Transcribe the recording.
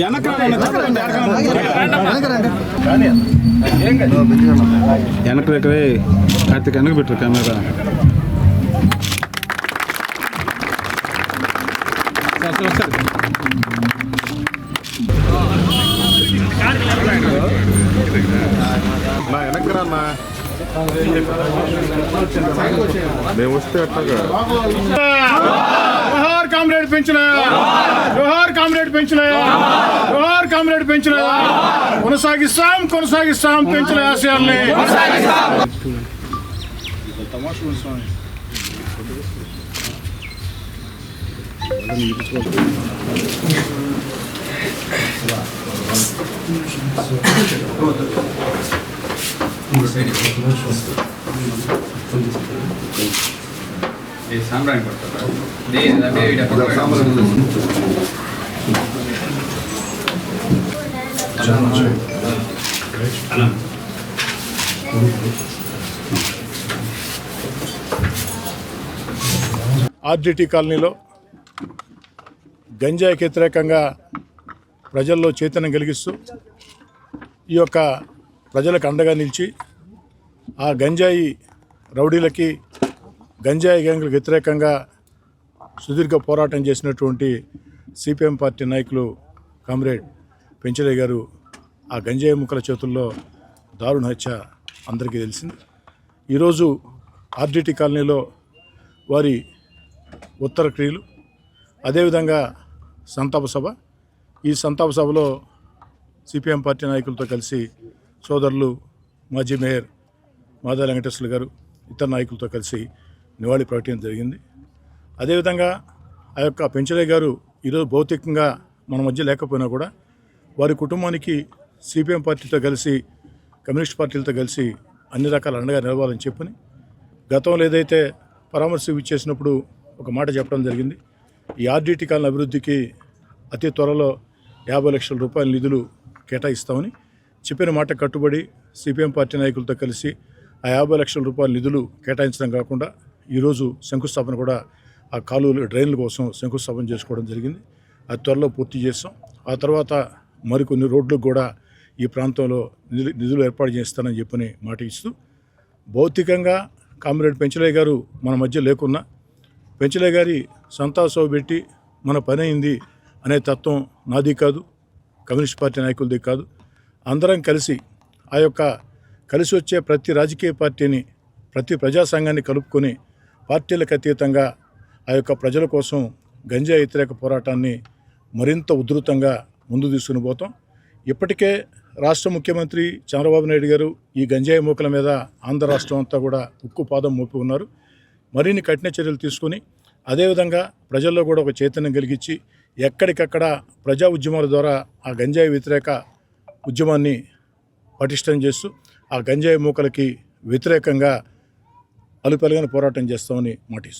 వెనక వెనక వెనకవే కార్తీక్ వెనక పెట్టరు కెమెరా. వెనక్కి రాన్నా మేము వస్తే అట్లాగా. కామ్రేడ్ పెంచిన జోహార్ కామ్రేడ్ పెంచిన జోహార్ కామ్రేడ్ పెంచిన కొనసాగిస్తాం కొనసాగిస్తాం పెంచిన ఆశయాల్ని సాంబ్రాణి కాలనీలో గంజాయికి వ్యతిరేకంగా ప్రజల్లో చైతన్యం కలిగిస్తూ ఈ యొక్క ప్రజలకు అండగా నిలిచి ఆ గంజాయి రౌడీలకి గంజాయి గ్యాంగులకు వ్యతిరేకంగా సుదీర్ఘ పోరాటం చేసినటువంటి సిపిఎం పార్టీ నాయకులు కామ్రేడ్ పెంచలే గారు ఆ గంజాయి ముక్కల చేతుల్లో దారుణ హత్య అందరికీ తెలిసింది. ఈరోజు ఆర్డిటి కాలనీలో వారి ఉత్తర క్రియలు అదేవిధంగా సంతాప సభ. ఈ సంతాప సభలో సిపిఎం పార్టీ నాయకులతో కలిసి సోదరులు మాజీ మేయర్ మాదా వెంకటేశ్వర గారు ఇతర నాయకులతో కలిసి నివాళి ప్రకటించడం జరిగింది. అదేవిధంగా ఆ యొక్క పెంచలయ్య గారు ఈరోజు భౌతికంగా మన మధ్య లేకపోయినా కూడా వారి కుటుంబానికి సిపిఎం పార్టీతో కలిసి కమ్యూనిస్ట్ పార్టీలతో కలిసి అన్ని రకాల అండగా నిలవాలని చెప్పని గతంలో ఏదైతే పరామర్శ ఇచ్చేసినప్పుడు ఒక మాట చెప్పడం జరిగింది. ఈ ఆర్డిటీ కాలం అభివృద్ధికి అతి త్వరలో యాభై లక్షల రూపాయల నిధులు కేటాయిస్తామని చెప్పిన మాట కట్టుబడి సిపిఎం పార్టీ నాయకులతో కలిసి ఆ యాభై లక్షల రూపాయల నిధులు కేటాయించడం కాకుండా ఈరోజు శంకుస్థాపన కూడా ఆ కాలువలు డ్రైన్ల కోసం శంకుస్థాపన చేసుకోవడం జరిగింది. అది త్వరలో పూర్తి చేస్తాం. ఆ తర్వాత మరికొన్ని రోడ్లకు కూడా ఈ ప్రాంతంలో నిధులు నిధులు ఏర్పాటు చేస్తానని చెప్పని మాట ఇస్తూ భౌతికంగా కామ్రేడ్ పెంచలయ్య గారు మన మధ్య లేకున్నా పెంచలే గారి సంతాసో పెట్టి మన పని అయింది అనే తత్వం నాది కాదు కమ్యూనిస్ట్ పార్టీ నాయకులది కాదు. అందరం కలిసి ఆ యొక్క కలిసి వచ్చే ప్రతి రాజకీయ పార్టీని ప్రతి ప్రజా సంఘాన్ని కలుపుకొని పార్టీలకు అతీతంగా ఆ యొక్క ప్రజల కోసం గంజా వ్యతిరేక పోరాటాన్ని మరింత ఉధృతంగా ముందు తీసుకుని పోతాం. ఇప్పటికే రాష్ట్ర ముఖ్యమంత్రి చంద్రబాబు నాయుడు గారు ఈ గంజాయి మూకల మీద ఆంధ్ర రాష్ట్రం అంతా కూడా ఉక్కు పాదం మోపి ఉన్నారు. మరిన్ని కఠిన చర్యలు తీసుకుని అదేవిధంగా ప్రజల్లో కూడా ఒక చైతన్యం కలిగించి ఎక్కడికక్కడ ప్రజా ఉద్యమాల ద్వారా ఆ గంజాయి వ్యతిరేక ఉద్యమాన్ని పటిష్టం చేస్తూ ఆ గంజాయి మూకలకి వ్యతిరేకంగా అలుపెలగని పోరాటం చేస్తామని మాటిస్తూ